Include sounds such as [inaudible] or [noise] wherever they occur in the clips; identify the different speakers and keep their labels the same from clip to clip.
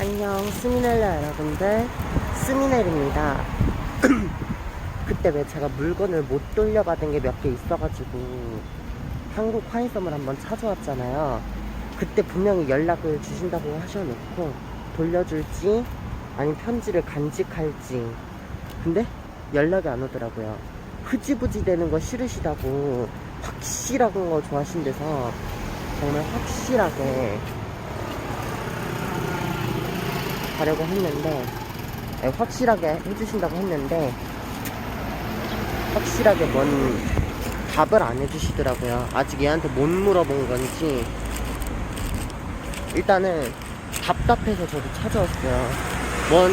Speaker 1: 안녕 스미넬라 여러분들. 스미넬입니다. [clears throat] 그때 왜 제가 물건을 못 돌려받은 게 몇 개 있어가지고 한국 화이섬을 한번 찾아왔잖아요. 그때 분명히 연락을 주신다고 하셔놓고 돌려줄지 아니면 편지를 간직할지. 근데 연락이 안 오더라고요. 흐지부지 되는 거 싫으시다고 확실한 거 좋아하신 데서 정말 확실하게 가려고 했는데 네, 확실하게 해주신다고 했는데 확실하게 뭔 답을 안 해주시더라고요. 아직 얘한테 못 물어본 건지. 일단은 답답해서 저도 찾아왔어요. 뭔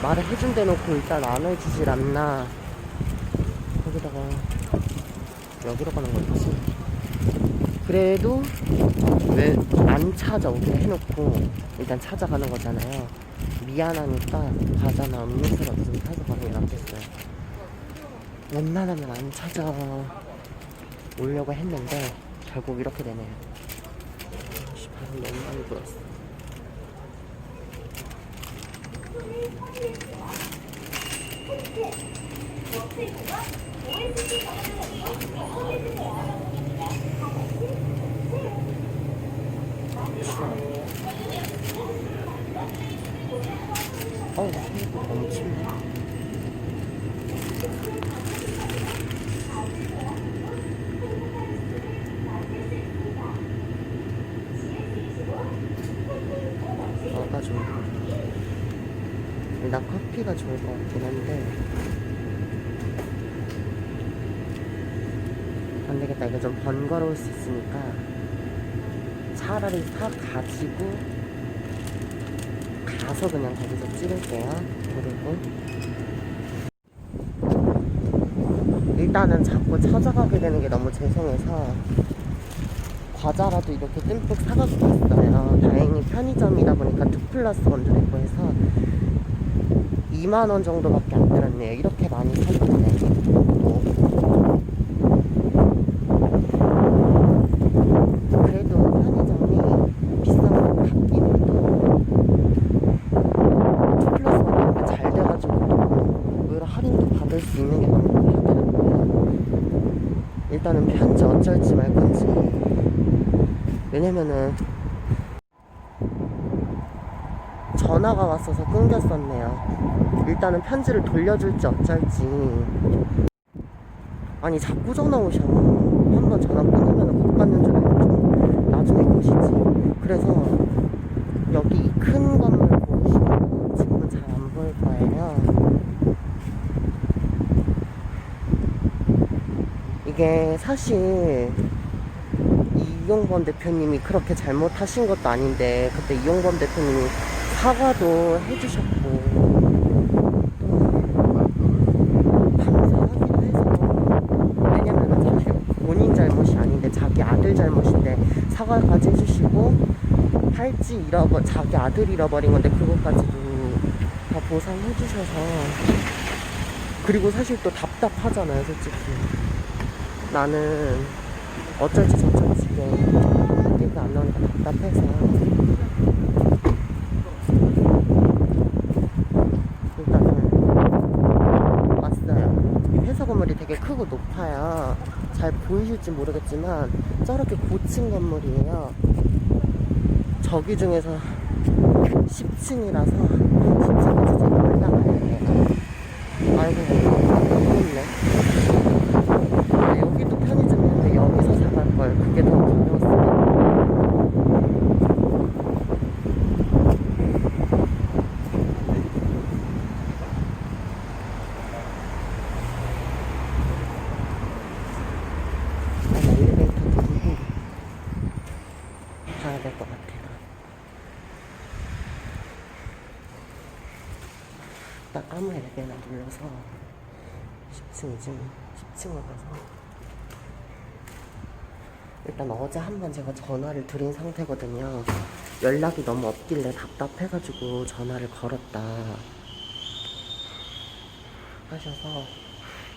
Speaker 1: 말을 해준 대놓고 일단 안 해주질 않나. 거기다가 여기로 가는 거였지 그래도 왜 안 찾아오게 해놓고 일단 찾아가는 거잖아요. 미안하니까 과자나 음료수라도 좀 사서 가는 게 낫겠어요. 웬만하면 안 찾아오려고 했는데 결국 이렇게 되네요. 씨, 바람 너무 많이 불었어. 어우, 너무 춥네. 뭐가 좋을까? 일단 커피가 좋을 것 같긴 한데 안 되겠다 이거 좀 번거로울 수 있으니까 차라리 사 가지고 가서 그냥 거기서 찍을게요. 그리고 일단은 자꾸 찾아가게 되는 게 너무 죄송해서 과자라도 이렇게 듬뿍 사가지고 있어요. 다행히 편의점이다 보니까 2 플러스 원도 있고 해서 2만원 정도밖에 안 들었네요. 이렇게 많이 샀는데 또 그래도 편의점이 비싼 거 같긴 해도 투 플러스 원이 잘 돼가지고 또 오히려 할인도 받을 수 많고 하더라고요 일단은 편지 어쩔지 말 건지. 왜냐면은 전화가 왔어서 끊겼었네요. 일단은 편지를 돌려줄지 어쩔지. 아니 자꾸 전화 오셔. 한 번 전화 끊으면 못 받는 줄 알고 좀 나중에 보시지. 그래서 여기 이큰 건물 보시면 지금은 잘 안 보일 거예요 이게 사실 이용범 대표님이 그렇게 잘못하신 것도 아닌데 그때 이용범 대표님이 사과도 해주셨고 또 감사하기도 해서 왜냐면은 사실 본인 잘못이 아닌데 자기 아들 잘못인데 사과까지 해주시고 팔찌 잃어버 자기 아들 잃어버린 건데 그것까지도 다 보상해 주셔서 그리고 사실 또 답답하잖아요 솔직히 나는 어쩔지 저쩔지 이게 얘기가 안 나오니까 답답해서. 일단은 왔어요. 이 회사 건물이 되게 크고 높아요. 잘 보이실지 모르겠지만 저렇게 고층 건물이에요. 저기 중에서 10층이라서 10층까지 제가 올라가야 돼요 아이고 너무 있네 아, 여기도 편의점인데 여기서 사갈 걸 그게 더 가벼웠으면 아, 엘리베이터 누르고 가야 될 것 같아요. 딱 아무 눌러서 10층이지 10층으로 가서 일단 어제 한 번 제가 전화를 드린 상태거든요. 연락이 너무 없길래 답답해가지고 전화를 걸었다 하셔서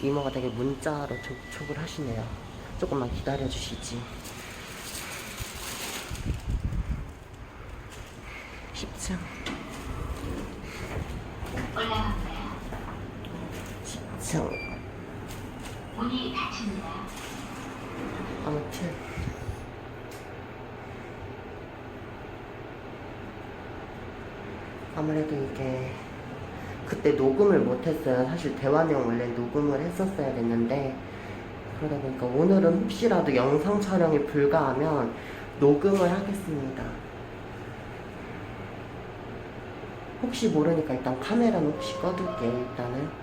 Speaker 1: 이모가 되게 문자로 접촉을 하시네요. 조금만 기다려 주시지. 10층.
Speaker 2: 올라갑니다.
Speaker 1: 10층.
Speaker 2: 문이 닫힙니다.
Speaker 1: 아무튼. 아무래도 이게 그때 녹음을 못했어요. 사실 대화 내용 원래 녹음을 했었어야 됐는데 그러다 보니까 오늘은 혹시라도 영상 촬영이 불가하면 녹음을 하겠습니다. 혹시 모르니까 일단 카메라는 혹시 꺼둘게요. 일단은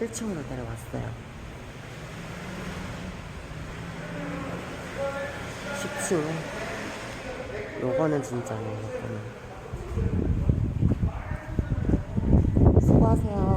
Speaker 1: 1층으로 내려왔어요. 10층. 요거는 진짜네, 요거는. 수고하세요.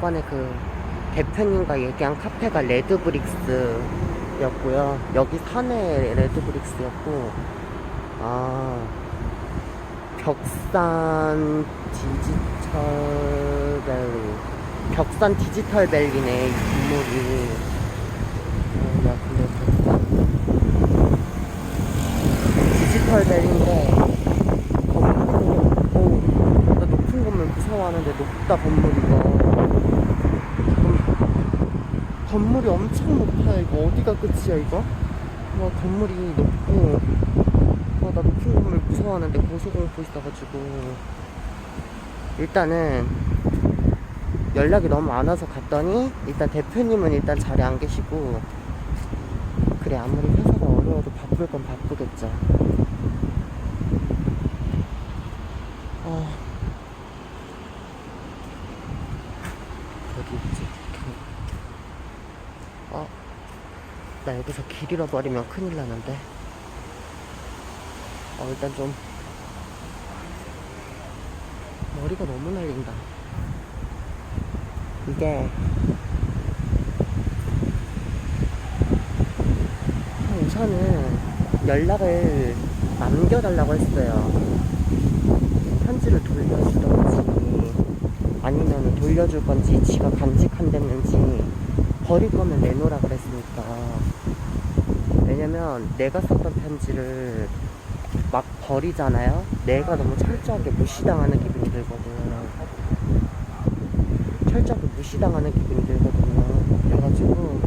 Speaker 1: 저번에 그 대표님과 얘기한 카페가 레드브릭스였고요. 여기 산에 레드브릭스였고, 아, 벽산 디지털 밸리. 벽산 디지털 밸리네, 이 건물이. 어, 야, 근데 벽산. 디지털 밸리인데, 건물이, 어, 나 높은 건물 무서워하는데 높다, 건물 이거. 건물이 엄청 높아 이거. 어디가 끝이야 이거? 와 건물이 높고. 와 나 높은 건물 무서워하는데 고소공포 있어가지고. 일단은 연락이 너무 안 와서 갔더니 일단 대표님은 일단 자리에 안 계시고. 그래 아무리 회사가 어려워도 바쁠 건 바쁘겠죠 어 어디 있지? 어, 나 여기서 길 잃어버리면 큰일 나는데. 어, 일단 좀. 머리가 너무 날린다. 이게. 연락을 남겨달라고 했어요. 편지를 돌려주던지 아니면 돌려줄 건지 지가 간직한댔는지 버릴 거면 내놓으라 그랬으니까 왜냐면 내가 썼던 편지를 막 버리잖아요. 내가 너무 철저하게 무시당하는 기분이 들거든. 철저하게 무시당하는 기분이 들거든요. 그래가지고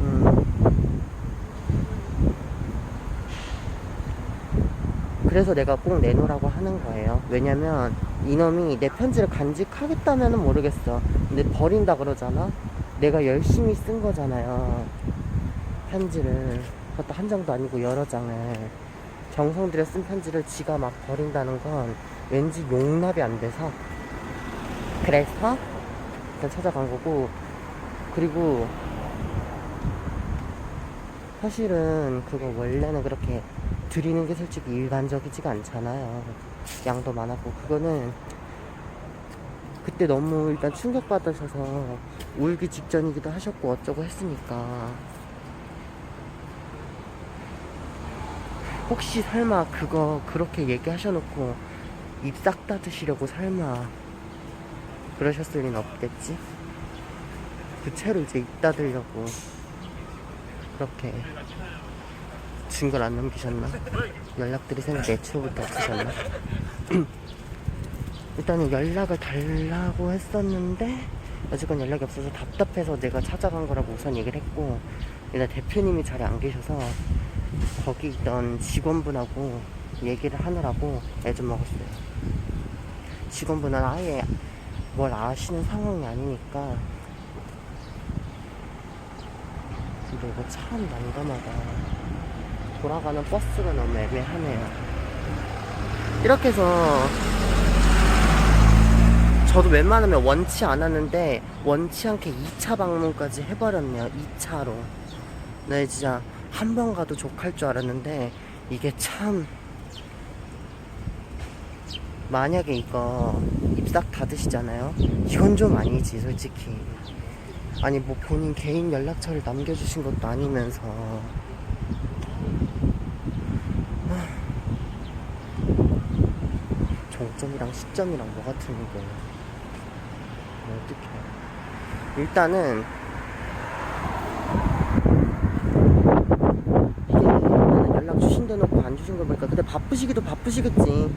Speaker 1: 음. 그래서 내가 꼭 내놓으라고 하는 거예요. 왜냐면 이놈이 내 편지를 간직하겠다면은 모르겠어. 근데 버린다 그러잖아? 내가 열심히 쓴 거잖아요. 편지를. 그것도 한 장도 아니고 여러 장을. 정성 들여 쓴 편지를 지가 막 버린다는 건 왠지 용납이 안 돼서. 그래서 일단 찾아간 거고. 그리고 사실은 그거 원래는 그렇게 드리는 게 솔직히 일반적이지가 않잖아요. 양도 많았고 그거는 그때 너무 일단 충격받으셔서 울기 직전이기도 하셨고 어쩌고 했으니까 혹시 설마 그거 그렇게 얘기하셔놓고 입 싹 다 드시려고 설마 그러셨을 리는 없겠지? 그 채로 이제 입 닫으려고 그렇게 증거를 안 남기셨나? 연락들이 생각 애초부터 없으셨나? [clears throat] 일단은 연락을 달라고 했었는데 여지껏 연락이 없어서 답답해서 내가 찾아간 거라고 우선 얘기를 했고 일단 대표님이 자리에 안 계셔서 거기 있던 직원분하고 얘기를 하느라고 애 좀 먹었어요. 직원분은 아예 뭘 아시는 상황이 아니니까 근데 이거 참 난감하다. 돌아가는 버스가 너무 애매하네요. 이렇게 해서 저도 웬만하면 원치 않았는데 원치 않게 2차 방문까지 해버렸네요. 2차로. 네, 진짜 한 번 가도 족할 줄 알았는데 이게 참 만약에 이거 입싹 닫으시잖아요. 이건 좀 아니지, 솔직히. 아니 뭐 본인 개인 연락처를 남겨주신 것도 아니면서 종점이랑 시점이랑 뭐가 틀린 거예요? 뭐 어떡해. 일단은 이게 연락 주신다 놓고 안 주신 거 보니까 근데 바쁘시기도 바쁘시겠지.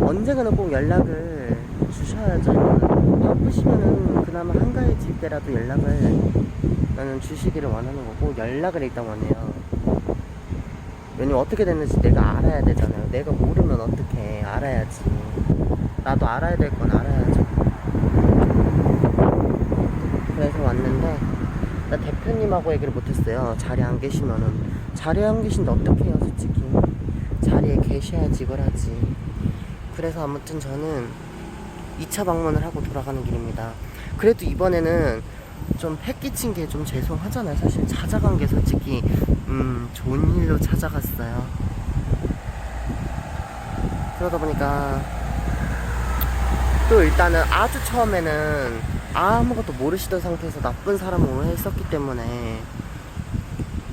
Speaker 1: 언젠가는 꼭 연락을 주셔야죠. 바쁘시면은 그나마 한가해질 때라도 연락을 나는 주시기를 원하는 거고 연락을 일단 원해요. 왜냐면 어떻게 됐는지 내가 알아야 되잖아요. 내가 모르면 어떻게 알아야지. 나도 알아야 될 건 알아야죠 그래서 왔는데 나 대표님하고 얘기를 못했어요 자리에 안 계시면은 자리에 안 계신데 어떡해요 솔직히 자리에 계셔야지 이걸 하지 그래서 아무튼 저는 2차 방문을 하고 돌아가는 길입니다. 그래도 이번에는 좀 패끼친 게 좀 죄송하잖아요. 사실 찾아간 게 솔직히 음 좋은 일로 찾아갔어요. 그러다 보니까 또 일단은 아주 처음에는 아무것도 모르시던 상태에서 나쁜 사람을 오해했었기 때문에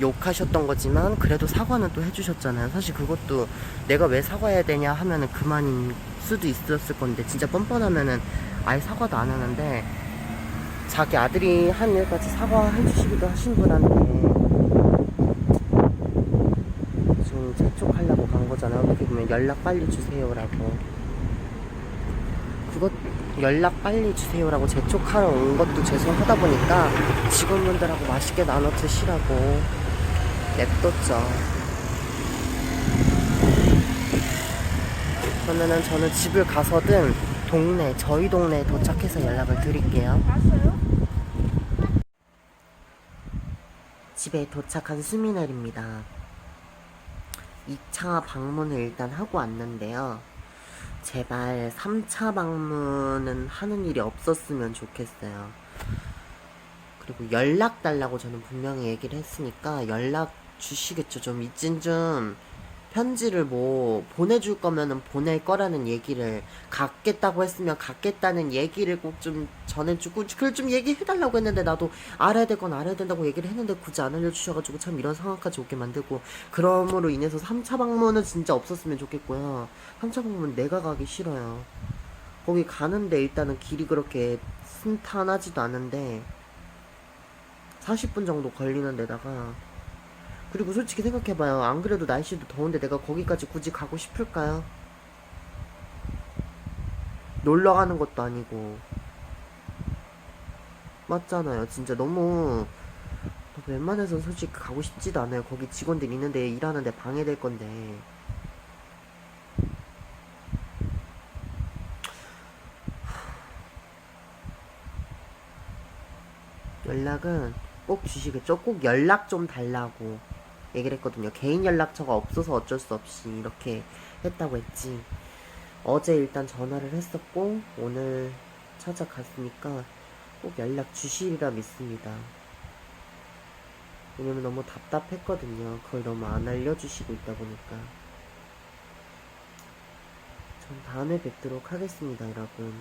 Speaker 1: 욕하셨던 거지만 그래도 사과는 또 해주셨잖아요. 사실 그것도 내가 왜 사과해야 되냐 하면은 그만일 수도 있었을 건데 진짜 뻔뻔하면은 아예 사과도 안 하는데 자기 아들이 한 일까지 사과해 주시기도 하신 분한테 지금 재촉하려고 간 거잖아요. 어떻게 보면 연락 빨리 주세요라고 그것 연락 빨리 주세요라고 재촉하러 온 것도 죄송하다 보니까 직원분들하고 맛있게 나눠 드시라고 냅뒀죠. 그러면은 저는 집을 가서든 동네, 저희 동네에 도착해서 연락을 드릴게요. 집에 도착한 수민엘입니다. 2차 방문을 일단 하고 왔는데요. 제발 3차 방문은 하는 일이 없었으면 좋겠어요. 그리고 연락 달라고 저는 분명히 얘기를 했으니까 연락 주시겠죠. 좀 이쯤 좀 편지를 뭐 보내줄 거면은 보낼 거라는 얘기를 갖겠다고 했으면 갖겠다는 얘기를 꼭 좀 전해주고 그걸 좀 얘기해달라고 했는데 나도 알아야 될 건 알아야 된다고 얘기를 했는데 굳이 안 알려주셔가지고 참 이런 상황까지 오게 만들고 그럼으로 인해서 3차 방문은 진짜 없었으면 좋겠고요. 3차 방문 내가 가기 싫어요. 거기 가는데 일단은 길이 그렇게 순탄하지도 않은데 40분 정도 걸리는 데다가 그리고 솔직히 생각해봐요. 안 그래도 날씨도 더운데 내가 거기까지 굳이 가고 싶을까요? 놀러 가는 것도 아니고. 맞잖아요. 진짜 너무 웬만해서 솔직히 가고 싶지도 않아요. 거기 직원들 있는데 일하는데 방해될 건데. 연락은 꼭 주시겠죠? 꼭 연락 좀 달라고 얘기를 했거든요. 개인 연락처가 없어서 어쩔 수 없이 이렇게 했다고 했지. 어제 일단 전화를 했었고, 오늘 찾아갔으니까 꼭 연락 주시리라 믿습니다. 왜냐면 너무 답답했거든요. 그걸 너무 안 알려주시고 있다 보니까. 전 다음에 뵙도록 하겠습니다, 여러분.